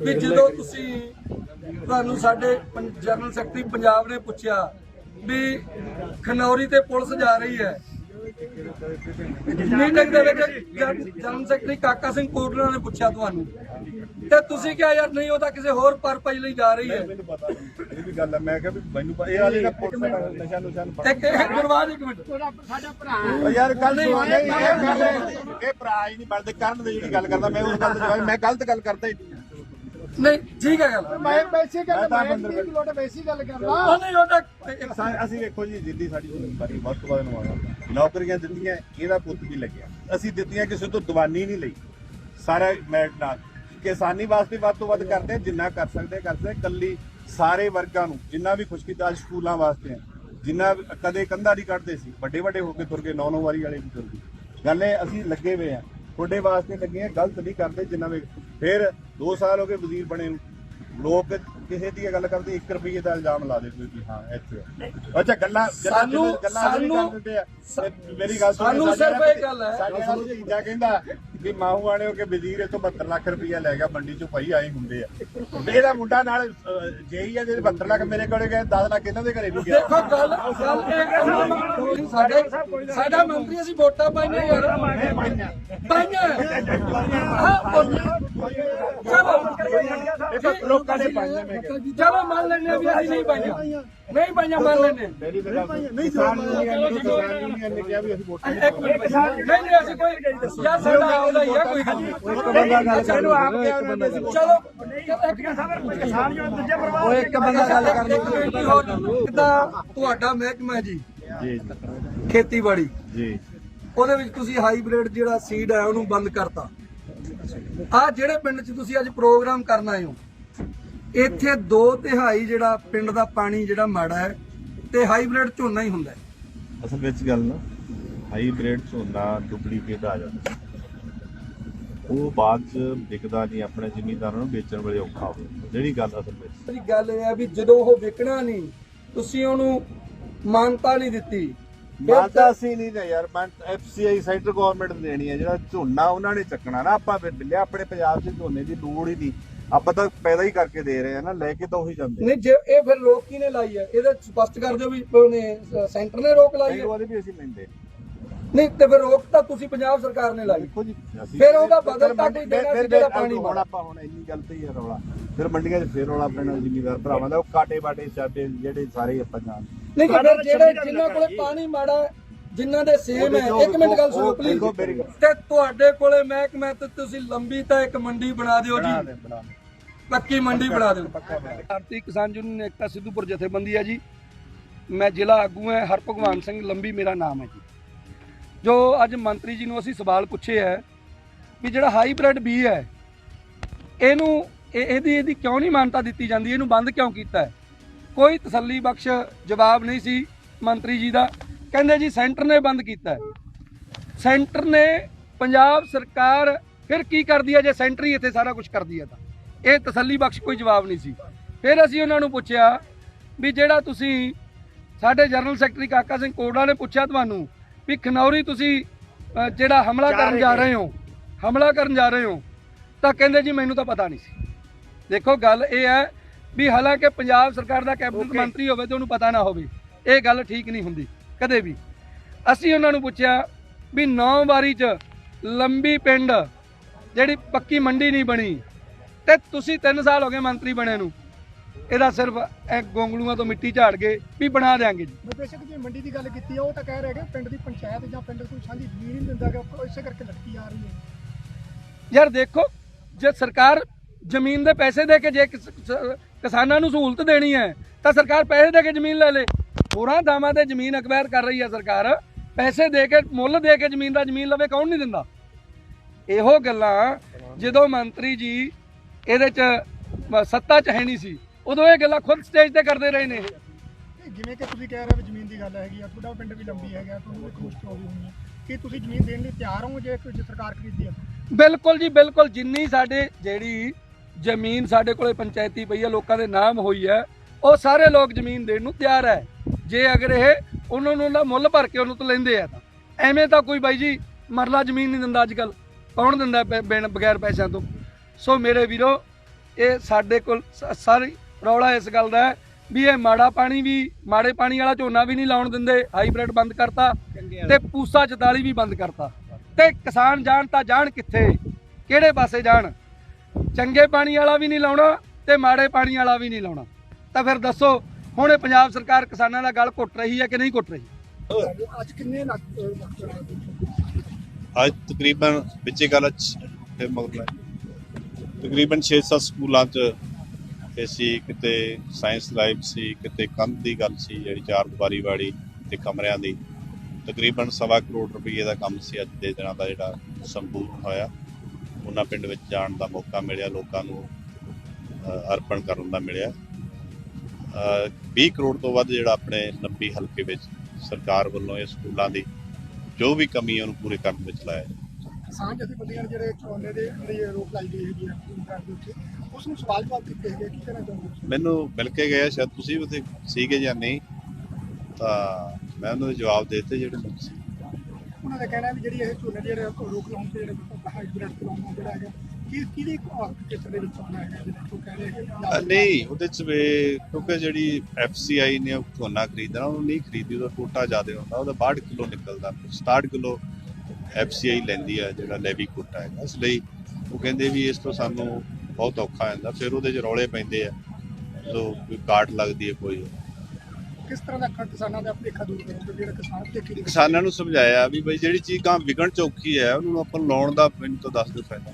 ਵੀ ਜਦੋਂ ਤੁਸੀਂ ਤੁਹਾਨੂੰ ਸਾਡੇ ਜਨਰਲ ਸੈਕਟਰੀ ਪੰਜਾਬ ਨੇ ਪੁੱਛਿਆ ਵੀ ਖਨੌਰੀ ਤੇ ਪੁਲਿਸ ਜਾ ਰਹੀ ਹੈ। ਮੀਟਿੰਗ ਦੇ ਵਿੱਚ ਜਨ- ਜਨਰਲ ਸੈਕਟਰੀ ਕਾਕਾ ਸਿੰਘ ਕੋਟਲਾ ਨੇ ਪੁੱਛਿਆ ਤੁਹਾਨੂੰ। ਤੇ ਤੁਸੀਂ ਕਿਹਾ ਯਾਰ ਨਹੀਂ ਉਹ ਤਾਂ ਕਿਸੇ ਹੋਰ ਪਰਪਸ ਲਈ ਜਾ ਰਹੀ ਹੈ। ਮੈਨੂੰ ਪਤਾ ਇਹ ਵੀ ਗੱਲ ਹੈ। ਮੈਂ ਕਿਹਾ ਵੀ ਮੈਨੂੰ ਇਹ ਵਾਲੇ ਦਾ ਪੁਲਿਸ ਨਸ਼ਾ ਨੁਸ਼ਾ ਨੂੰ ਇੱਕ ਇੱਕ ਗੁਰਵਾਜ ਇੱਕ ਮਿੰਟ। ਉਹ ਯਾਰ ਸੁਣ ਨਹੀਂ ਇਹ ਭਰਾ ਹੀ ਨਹੀਂ ਬਣਦੇ। ਕਰਨ ਦੇ ਜਿਹੜੀ ਗੱਲ ਕਰਦਾ ਮੈਂ ਉਸ ਗੱਲ ਦਾ ਜਵਾਬ ਮੈਂ ਗਲਤ ਗੱਲ ਕਰਦਾ ਹੀ ਨਹੀਂ ਠੀਕ ਹੈ ਗੱਲ। ਮੈਂ ਵੈਸੇ ਗੱਲ ਮੈਂ ਤਾਂ ਮੈਂ ਬੰਦਰ- ਦੀ ਲੋਟ ਵੈਸੀ ਗੱਲ ਕਰਦਾ। ਉਹ ਨਹੀਂ ਉਹ ਤਾਂ ਇੱਕ- ਸਾ- ਅਸੀਂ ਵੇਖੋ ਜੀ ਜਿੱਦੀ ਸਾਡੀ ਜ਼ਿੰਮੇਵਾਰੀ ਵੱਧ ਤੋਂ ਵੱਧ ਨਿਭਾਉਣਾ ਨੌਕਰੀਆਂ ਦਿੱਤੀਆਂ ਇਹਦਾ ਪੁੱਤ ਵੀ ਲੱਗਿਆ। ਅਸੀਂ ਦਿੱਤੀਆਂ ਕਿਸੇ ਤੋਂ ਦਵਾਨੀ ਨਹੀਂ ਲਈ। ਸਾਰਾ ਮੈਰਿਟ ਨਾਲ ਕਿਸਾਨੀ ਵਾਸਤੇ ਵੱਧ ਤੋਂ ਵੱਧ ਕਰਦੇ ਜਿੰਨਾ ਕਰ ਸਕਦੇ ਹਾਂ, ਕਰ ਸਕਦੇ ਹਾਂ। ਕੱਲੀ ਸਾਰੇ ਵਰਗਾਂ ਨੂੰ ਜਿੰਨਾ ਵੀ ਖੁਸ਼ਕਿਸਾਮਤ ਸਕੂਲਾਂ ਵਾਸਤੇ ਜਿੰਨਾ ਕਦੇ ਕੰਧਾ ਨਹੀਂ ਕੱਢਦੇ ਸੀ ਵੱਡੇ ਵੱਡੇ ਹੋ ਕੇ ਤੁਰ ਗਏ ਨੌ ਨੌ ਵਾਰੀ ਵਾਲੇ ਵੀ ਤੁਰ ਗਏ। ਗੱਲ ਇਹ ਅਸੀਂ ਲੱਗੇ ਹੋਏ ਆ ਤੁਹਾਡੇ ਵਾਸਤੇ ਲੱਗੇ ਆ ਗਲਤ ਨਹੀਂ ਕਰਦੇ ਜਿੰਨਾ ਵੀ ਫਿਰ 2 ਸਾਲ ਹੋ ਗਏ ਵਜ਼ੀਰ ਬਣੇ ਨੂੰ। ਲੋਕ ਕਿਸੇ ਦੀ ਇਹ ਗੱਲ ਕਰਦੇ 1 ਰੁਪਏ ਦਾ ਇਲਜ਼ਾਮ ਲਾ ਦੇ ਕੋਈ ਵੀ ਹਾਂ ਇੱਥੇ। ਅੱਛਾ ਗੱਲਾਂ ਸਾਨੂੰ- ਸਾਨੂੰ- ਮੇਰੀ ਗੱਲ ਸੁਣੋ, ਸਾਨੂੰ ਸਿਰਫ ਇਹ ਗੱਲ ਹੈ- ਸਾਡੇ ਨਾਲ ਭਤੀਜਾ ਕਹਿੰਦਾ ਵੀ ਮਾਹੂ ਵਾਲੇ ਹੋ ਕੇ ਵਜ਼ੀਰ ਇਤੋਂ 72 ਲੱਖ ਰੁਪਇਆ ਲੈ ਗਿਆ ਮੰਡੀ ਚੋਂ ਪਈ ਆਏ ਹੁੰਦੇ ਆ। ਇਹਦਾ ਮੁੰਡਾ ਨਾਲ ਜੇਈ ਆ ਜਿਹੜੇ 72 ਲੱਖ ਮੇਰੇ ਕੋਲੇ ਗਏ 10 ਲੱਖ ਇਹਨਾਂ ਦੇ ਘਰੇ ਵੀ ਗਿਆ। ਦੇਖੋ ਗੱਲ ਗੱਲ ਇਹ ਸਾਡੇ ਸਾਡਾ ਮੰਤਰੀ ਅਸੀਂ ਵੋਟਾਂ ਪਾਈਆਂ ਯਾਰ। ਪਾਈਆਂ। ਹਾਂ ਲੋਕਾਂ ਨੇ ਪਾਈਆਂ ਮੈਂ ਕਿਹਾ। ਚਲੋ ਮੰਨ ਲੈਂਦੇ ਹਾਂ ਵੀ ਅਸੀਂ ਨਹੀਂ ਪਾਈਆਂ ਨਹੀਂ ਪਾਈਆਂ ਮੰਨ ਲੈਂਦੇ ਹਾਂ। ਮੇਰੀ ਤਾਂ ਗੱਲ ਨਹੀਂ ਕਿਸਾਨ ਯੂਨੀਅਨ ਨੇ ਕਿਸਾਨ ਯੂਨੀਅਨ ਨੇ ਕਿਹਾ ਵੀ ਅਸੀਂ ਵੋਟਾਂ ਨਹੀਂ ਇੱਕ ਮਿੰਟ ਨਹੀਂ ਨਹੀਂ ਅਸੀਂ ਕੋਈ ਯਾਰ ਸਾਡਾ ਆਉਂਦਾ ਹੀ ਆ ਕੋਈ ਗੱਲ ਨਹੀਂ। ਚਲੋ ਆਪ ਕਿਹਾ ਉਹਨਾਂ ਨੇ ਅਸੀਂ ਚਲੋ ਇੱਕ ਉਹ ਇੱਕ ਬੰਦਾ ਗੱਲ ਕਰਨੀ ਕਿਦਾਂ ਤੁਹਾਡਾ ਮਹਿਕਮਾ ਜੀ। ਜੀ ਖੇਤੀਬਾੜੀ। ਜੀ। ਉਹਦੇ ਵਿੱਚ ਤੁਸੀਂ ਹਾਈਬ੍ਰਿਡ ਜਿਹੜਾ ਸੀਡ ਹੈ ਉਹਨੂੰ ਬੰਦ ਕਰਤਾ। ਆ ਜਿਹੜੇ ਪਿੰਡ 'ਚ ਤੁਸੀਂ ਅੱਜ ਪ੍ਰੋਗਰਾਮ ਕਰਨ ਆਏ ਹੋ ਇੱਥੇ ਦੋ ਤਿਹਾਈ ਜਿਹੜਾ ਪਿੰਡ ਦਾ ਪਾਣੀ ਜਿਹੜਾ ਮਾੜਾ ਹੈ ਤੇ ਹਾਈਬ੍ਰਿਡ ਝੋਨਾ ਹੀ ਹੁੰਦਾ ਹੈ। ਅਸਲ ਵਿੱਚ ਗੱਲ ਨਾ ਹਾਈਬ੍ਰਿਡ ਝੋਨਾ ਡੁਪਲੀਕੇਟ ਆ ਜਾਂਦਾ। ਉਹ ਬਾਅਦ ਚ ਵਿਕਦਾ ਨਹੀਂ ਆਪਣੇ ਜ਼ਿਮੀਂਦਾਰਾਂ ਨੂੰ ਵੇਚਣ ਵੇਲੇ ਔਖਾ ਹੋ ਜਾਂਦਾ। ਜਿਹੜੀ ਗੱਲ ਅਸਲ ਵਿੱਚ। ਦੀ ਗੱਲ ਇਹ ਹੈ ਵੀ ਜਦੋਂ ਉਹ ਵਿਕਣਾ ਨਹੀਂ ਤੁਸੀਂ ਉਹਨੂੰ ਮਾਨਤਾ ਨਹੀਂ ਦਿੱਤੀ। ਫਿਰ ਮਾਨਤਾ ਸੀ ਨਹੀਂ ਨਾ ਯਾਰ ਐਫਸੀਆਈ ਸੈਂਟਰ ਗਵਰਨਮੈਂਟ ਨੇ ਦੇਣੀ ਹੈ। ਜਿਹੜਾ ਝੋਨਾ ਉਹਨਾਂ ਨੇ ਚੱਕਣਾ ਨਾ ਆਪਾਂ ਫਿਰ ਬਿੱਲਿਆ ਆਪਣੇ ਪੰਜਾਬ 'ਚ ਝੋਨੇ ਦੀ ਲੋੜ ਹੀ ਨਹੀਂ। ਆਪਾਂ ਤਾਂ ਪੈਦਾ ਹੀ ਕਰਕੇ ਦੇ ਰਹੇ ਆ ਨਾ ਲੈ ਕੇ ਤਾਂ ਉਹੀ ਜਾਂਦੇ ਨਹੀਂ ਜੇ ਇਹ ਫਿਰ ਰੋਕ ਕਿਹਨੇ ਲਾਈ ਹੈ ਇਹਦੇ ਸਪਸ਼ਟ ਕਰ ਦਿਓ ਵੀ ਉਹਨੇ ਸੈਂਟਰ ਨੇ ਰੋਕ ਲਾਈ ਹੈ ਵਾਰੀ ਵੀ ਅਸੀਂ ਲੈਂਦੇ। ਨਹੀਂ ਤੇ ਫਿਰ ਰੋਕ ਤਾਂ ਤੁਸੀਂ ਪੰਜਾਬ ਸਰਕਾਰ ਨੇ ਲਾਈ। ਦੇਖੋ ਜੀ ਫਿਰ ਉਹਦਾ ਬਦਲ ਤਾਂ ਕੋਈ ਦੇਣਾ ਸੀ ਜਿਹੜਾ ਪਾਣੀ ਹੁਣ ਆਪਾਂ ਹੁਣ ਇੰਨੀ ਗੱਲ ਤੇ ਹੀ ਆ ਰੌਲਾ। ਫਿਰ ਮੰਡੀਆਂ 'ਚ ਫਿਰ ਰੌਲਾ ਪੈਣਾ ਜ਼ਿਮੀਦਾਰ ਭਰਾਵਾਂ ਦਾ। ਉਹ ਕਾਟੇ ਬਾਟੇ ਚਾਟੇ ਜਿਹੜੇ ਸਾਰੇ ਆਪਾਂ ਜਾਣਦੇ। ਨਹੀਂ ਜਿਹੜੇ ਜਿਨ੍ਹਾਂ ਕੋਲੇ ਪਾਣੀ ਮਾੜਾ ਜਿਨ੍ਹਾਂ ਦੇ ਸੇਮ ਹੈ। ਇੱਕ ਮਿੰਟ ਗੱਲ ਸੁਣੋ ਪਲੀਜ਼ ਤੇ ਤੁਹਾਡੇ ਕੋਲੇ ਮਹਿਕਮਾ ਤੇ ਤੁਸੀਂ ਲੰਬੀ ਤਾਂ ਇੱਕ ਮੰਡੀ ਬਣਾ ਦਿਓ ਜੀ। ਪੱਕੀ ਮੰਡੀ ਬਣਾ ਦਿਓ। ਭਾਰਤੀ ਕਿਸਾਨ ਯੂਨੀਅਨ ਏਕਤਾ ਸਿੱਧੂਪੁਰ ਜਥੇਬੰਦੀ ਹੈ ਜੀ। ਮੈਂ ਜ਼ਿਲ੍ਹਾ ਆਗੂ ਹਾਂ ਹਰਭਗਵਾਨ ਸਿੰਘ ਲੰਬੀ ਮੇਰਾ ਨਾਮ ਹੈ ਜੀ। ਜੋ ਅੱਜ ਮੰਤਰੀ ਜੀ ਨੂੰ ਅਸੀਂ ਸਵਾਲ ਪੁੱਛੇ ਹੈ ਵੀ ਜਿਹੜਾ ਹਾਈਬ੍ਰਿਡ ਬੀ ਹੈ ਇਹਨੂੰ ਇਹ- ਇਹਦੀ ਇਹਦੀ ਕਿਉਂ ਨਹੀਂ ਮਾਨਤਾ ਦਿੱਤੀ ਜਾਂਦੀ? ਇਹਨੂੰ ਬੰਦ ਕਿਉਂ ਕੀਤਾ ਹੈ? ਕੋਈ ਤਸੱਲੀ ਬਖਸ਼ ਜਵਾਬ ਨਹੀਂ ਸੀ ਮੰਤਰੀ ਜੀ ਦਾ। ਕਹਿੰਦੇ ਜੀ ਸੈਂਟਰ ਨੇ ਬੰਦ ਕੀਤਾ ਹੈ। ਸੈਂਟਰ ਨੇ ਪੰਜਾਬ ਸਰਕਾਰ ਫਿਰ ਕੀ ਕਰਦੀ ਹੈ ਜੇ ਸੈਂਟਰ ਹੀ ਇੱਥੇ ਸਾਰਾ ਕੁਝ ਕਰਦੀ ਹੈ ਤਾਂ? ਇਹ ਤਸੱਲੀ ਬਖਸ਼ ਕੋਈ ਜਵਾਬ ਨਹੀਂ ਸੀ। ਫਿਰ ਅਸੀਂ ਉਹਨਾਂ ਨੂੰ ਪੁੱਛਿਆ ਵੀ ਜਿਹੜਾ ਤੁਸੀਂ ਸਾਡੇ ਜਨਰਲ ਸੈਕਟਰੀ ਕਾਕਾ ਸਿੰਘ ਕੋੜਾ ਨੇ ਪੁੱਛਿਆ ਤੁਹਾਨੂੰ ਵੀ ਖਨੌਰੀ ਤੁਸੀਂ ਜਿਹੜਾ ਹਮਲਾ ਕਰਨ ਜਾ ਰਹੇ ਹੋ ਹਮਲਾ ਕਰਨ ਜਾ ਰਹੇ ਹੋ ਤਾਂ ਕਹਿੰਦੇ ਜੀ ਮੈਨੂੰ ਤਾਂ ਪਤਾ ਨਹੀਂ ਸੀ। ਦੇਖੋ ਗੱਲ ਇਹ ਹੈ ਵੀ ਹਾਲਾਂਕਿ ਪੰਜਾਬ ਸਰਕਾਰ ਦਾ ਕੈਬਨਿਟ ਮੰਤਰੀ ਹੋਵੇ ਤੇ ਉਹਨੂੰ ਪਤਾ ਨਾ ਹੋਵੇ ਇਹ ਗੱਲ ਠੀਕ ਨਹੀਂ ਹੁੰਦੀ। ਕਦੇ ਵੀ। ਅਸੀਂ ਉਹਨਾਂ ਨੂੰ ਪੁੱਛਿਆ ਵੀ 9 ਵਾਰੀ ਚ ਲੰਬੀ ਪਿੰਡ ਜਿਹੜੀ ਪੱਕੀ ਮੰਡੀ ਨਹੀਂ ਬਣੀ ਤੇ ਤੁਸੀਂ 3 ਸਾਲ ਹੋ ਗਏ ਮੰਤਰੀ ਬਣੇ ਨੂੰ। ਇਹਦਾ ਸਿਰਫ ਇਹ ਗੋਂਗਲੂਆਂ ਤੋਂ ਮਿੱਟੀ ਝਾੜ ਕੇ ਵੀ ਬਣਾ ਦੇਾਂਗੇ ਜੀ। ਬੇਸ਼ੱਕ ਜੇ ਮੰਡੀ ਦੀ ਗੱਲ ਕੀਤੀ ਆ ਉਹ ਤਾਂ ਕਹਿ ਰਹੇ ਕਿ ਪਿੰਡ ਦੀ ਪੰਚਾਇਤ ਜਾਂ ਪਿੰਡ ਕੋਈ ਸਾਂਝੀ ਜ਼ਮੀਨ ਨਹੀਂ ਦਿੰਦਾ ਕਿ ਉਹ ਇਸੇ ਕਰਕੇ ਲਟਕੀ ਆ ਰਹੀ ਹੈ। ਯਾਰ ਦੇਖੋ ਜੇ ਸਰਕਾਰ ਜ਼ਮੀਨ ਦੇ ਪੈਸੇ ਦੇ ਕੇ ਜੇ ਕਿਸਾਨਾਂ ਨੂੰ ਸਹੂਲਤ ਦੇਣੀ ਹੈ ਤਾਂ ਸਰਕਾਰ ਪੈਸੇ ਦੇ ਕੇ ਜ਼ਮੀਨ ਲੈ ਲੇ। ਹੋਰਾਂ ਦਾਮਾਂ ਤੇ ਜ਼ਮੀਨ ਅਕਵਾਇਰ ਕਰ ਰਹੀ ਹੈ ਸਰਕਾਰ। ਪੈਸੇ ਦੇ ਕੇ ਮੁੱਲ ਦੇ ਕੇ ਜ਼ਮੀਨ ਦਾ ਜ਼ਮੀਨ ਲਵੇ ਕੌਣ ਨਹੀਂ ਦਿੰਦਾ? ਇਹੋ ਗੱਲਾਂ ਜਦੋਂ ਮੰਤਰੀ ਜੀ ਇਹਦੇ ਚ ਸੱਤਾ ਚ ਹੈ ਨਹੀਂ ਸੀ ਉਦੋਂ ਇਹ ਗੱਲਾਂ ਖੁਦ ਸਟੇਜ ਤੇ ਕਰਦੇ ਰਹੇ ਨੇ ਜਿਵੇਂ ਕਿ ਤੁਸੀਂ ਕਹਿ ਰਹੇ ਹੋ ਵੀ ਜ਼ਮੀਨ ਦੀ ਗੱਲ ਹੈਗੀ ਆ ਤੁਹਾਡਾ ਪਿੰਡ ਵੀ ਲੰਬੀ ਹੈਗਾ ਤੁਹਾਨੂੰ ਵੀ ਖੁਸ਼ ਹੋ ਹੋਣੀ ਹੈ ਕੀ ਤੁਸੀਂ ਜ਼ਮੀਨ ਦੇਣ ਲਈ ਤਿਆਰ ਹੋ ਜੇ ਕੋਈ ਸਰਕਾਰ ਖਰੀਦੀ ਆ? ਬਿਲਕੁਲ ਜੀ ਬਿਲਕੁਲ। ਜਿੰਨੀ ਸਾਡੇ ਜਿਹੜੀ ਜ਼ਮੀਨ ਸਾਡੇ ਕੋਲੇ ਪੰਚਾਇਤੀ ਪਈ ਹੈ ਲੋਕਾਂ ਦੇ ਨਾਮ ਹੋਈ ਹੈ ਉਹ ਸਾਰੇ ਲੋਕ ਜ਼ਮੀਨ ਦੇਣ ਨੂੰ ਤਿਆਰ ਹੈ ਜੇ ਅਗਰ ਇਹ ਉਹਨਾਂ ਨੂੰ ਉਹਦਾ ਮੁੱਲ ਭਰ ਕੇ ਉਹਨੂੰ ਤੋਂ ਲੈਂਦੇ ਆ ਤਾਂ। ਐਵੇਂ ਤਾਂ ਕੋਈ ਬਾਈ ਜੀ ਮਰਲਾ ਜ਼ਮੀਨ ਨਹੀਂ ਦਿੰਦਾ ਅੱਜ ਕੱਲ ਕੌਣ ਦਿੰਦਾ ਬਿਨ ਬਗੈਰ ਪੈਸਿਆਂ ਤੋਂ? ਸੋ ਮੇਰੇ ਵੀਰੋ ਇਹ ਸਾਡੇ ਕੋਲ ਸਾਰੀ ਰੌਲਾ ਇਸ ਗੱਲ ਦਾ ਹੈ ਵੀ ਇਹ ਮਾੜਾ ਪਾਣੀ ਵੀ ਮਾੜੇ ਪਾਣੀ ਵਾਲਾ ਝੋਨਾ ਵੀ ਨਹੀਂ ਲਾਉਣ ਦਿੰਦੇ ਹਾਈਬ੍ਰਿਡ ਬੰਦ ਕਰਤਾ ਤੇ ਪੂਸਾ 44 ਵੀ ਬੰਦ ਕਰਤਾ। ਤੇ ਕਿਸਾਨ ਜਾਣ ਤਾਂ ਜਾਣ ਕਿੱਥੇ? ਕਿਹੜੇ ਪਾਸੇ ਜਾਣ? ਚੰਗੇ ਪਾਣੀ ਵਾਲਾ ਵੀ ਨਹੀਂ ਲਾਉਣਾ ਤੇ ਮਾੜੇ ਪਾਣੀ ਵਾਲਾ ਵੀ ਨਹੀਂ ਲਾਉਣਾ। ਤਾਂ ਫਿਰ ਦੱਸੋ ਹੁਣ ਇਹ ਪੰਜਾਬ ਸਰਕਾਰ ਕਿਸਾਨਾਂ ਦਾ ਗਲ ਘੁੱਟ ਰਹੀ ਹੈ ਕਿ ਨਹੀਂ ਘੁੱਟ ਰਹੀ? ਅੱਜ ਕਿੰਨੇ ਲੱਖ ਅੱਜ ਤਕਰੀਬਨ ਵਿੱਚੇ ਗੱਲ ਤੇ ਮਗਰ ਤਕਰੀਬਨ 6-7 ਸਕੂਲਾਂ 'ਚ ਅਸੀਂ ਕਿਤੇ ਸਾਇੰਸ ਲਾਈਵ ਸੀ ਕਿਤੇ ਕੰਧ ਦੀ ਗੱਲ ਸੀ ਜਿਹੜੀ ਚਾਰ ਦੀਵਾਰੀ ਵਾਲੀ ਤੇ ਕਮਰਿਆਂ ਦੀ। ਤਕਰੀਬਨ ਸਵਾ ਕਰੋੜ ਰੁਪਏ ਦਾ ਕੰਮ ਸੀ ਅੱਜ ਦੇ ਦਿਨਾਂ ਦਾ ਜਿਹੜਾ ਸੰਪੂਰਨ ਹੋਇਆ। ਉਹਨਾਂ ਪਿੰਡ ਵਿੱਚ ਜਾਣ ਦਾ ਮੌਕਾ ਮਿਲਿਆ ਲੋਕਾਂ ਨੂੰ ਅਰਪਣ ਕਰਨ ਦਾ ਮਿਲਿਆ। 20 ਕਰੋੜ ਤੋਂ ਵੱਧ ਜਿਹੜਾ ਆਪਣੇ ਲੰਬੀ ਹਲਕੇ ਵਿੱਚ ਸਰਕਾਰ ਵੱਲੋਂ ਇਹ ਸਕੂਲਾਂ ਦੀ ਜੋ ਵੀ ਕਮੀ ਹੈ ਉਹਨੂੰ ਪੂਰੇ ਕਰਨ ਵਿੱਚ ਲਾਇਆ ਹੈ। ਕਿਸਾਨ ਜਥੇਬੰਦੀਆਂ ਜਿਹੜੇ ਝੋਨੇ ਦੇ ਜਿਹੜੀ ਰੋਕ ਲਾਈ ਗਈ ਹੈਗੀ ਹੈ ਉਸ ਨੂੰ ਸਵਾਲ ਜਵਾਬ ਦਿੱਤੇ ਹੈਗੇ ਕੀ ਕਹਿਣਾ ਚਾਹੁੰਦੇ ਮੈਨੂੰ ਮਿਲ ਕੇ ਗਿਆ ਸ਼ਾਇਦ ਤੁਸੀਂ ਉੱਥੇ ਸੀਗੇ ਜਾਂ ਨਹੀਂ ਤਾਂ ਮੈਂ ਉਹਨਾਂ ਦੇ ਜਵਾਬ ਦੇ ਦਿੱਤੇ ਜਿਹੜੇ ਮੈਨੂੰ ਸੀ ਉਹਨਾਂ ਦਾ ਕਹਿਣਾ ਵੀ ਜਿਹੜੀ ਇਹ ਝੋਨੇ ਦੇ ਜਿਹੜੇ ਰੋਕ ਲਾਉਣ ਤੇ ਜਿਹੜੇ ਹਾਈਬ੍ਰਿਡ ਲਾਉਣਾ ਜਿਹੜਾ ਹੈਗਾ ਕੀ ਕਿਹਦੀ ਉਹ ਨਹੀਂ ਉਹਦੇ ਚ ਵੀ ਕਿਉਂਕਿ ਜਿਹੜੀ ਐਫਸੀਆਈ ਨੇ ਉਹ ਝੋਨਾ ਖਰੀਦਣਾ ਉਹ ਨਹੀਂ ਖਰੀਦੀ ਉਹਦਾ ਕੋਟਾ ਜ਼ਿਆਦਾ ਹੁੰਦਾ ਉਹਦਾ 62 ਕਿਲੋ ਨਿਕਲਦਾ। 67 ਕਿਲੋ ਐਫਸੀਆਈ ਲੈਂਦੀ ਹੈ ਜਿਹੜਾ ਲੈਵੀ ਕੋਟਾ ਹੈ ਇਸ ਲਈ ਉਹ ਕਹਿੰਦੇ ਵੀ ਇਸ ਤੋਂ ਸਾਨੂੰ ਬਹੁਤ ਔਖਾ ਹੁੰਦਾ ਫਿਰ ਉਹਦੇ ਚ ਰੌਲੇ ਪੈਂਦੇ ਆ ਜਦੋਂ ਕੋਈ ਕਾਟ ਲੱਗਦੀ ਹੈ ਕੋਈ। ਕਿਸ ਤਰ੍ਹਾਂ ਦਾ ਕਿਸਾਨਾਂ ਦਾ ਭੁਲੇਖਾ ਦੂਰ ਕਰੋਗੇ ਜਿਹੜਾ ਕਿਸਾਨ ਭੁਲੇਖੇ ਕਿਸਾਨਾਂ ਨੂੰ ਸਮਝਾਇਆ ਵੀ ਬਈ ਜਿਹੜੀ ਚੀਜ਼ ਗਾਂ ਵਿਗਣ ਚੌਕੀ ਹੈ ਉਹਨੂੰ ਆਪਾਂ ਲਾਉਣ ਦਾ ਮੈਨੂੰ ਤਾਂ ਦੱਸ ਦਿਓ ਫਾਇਦਾ।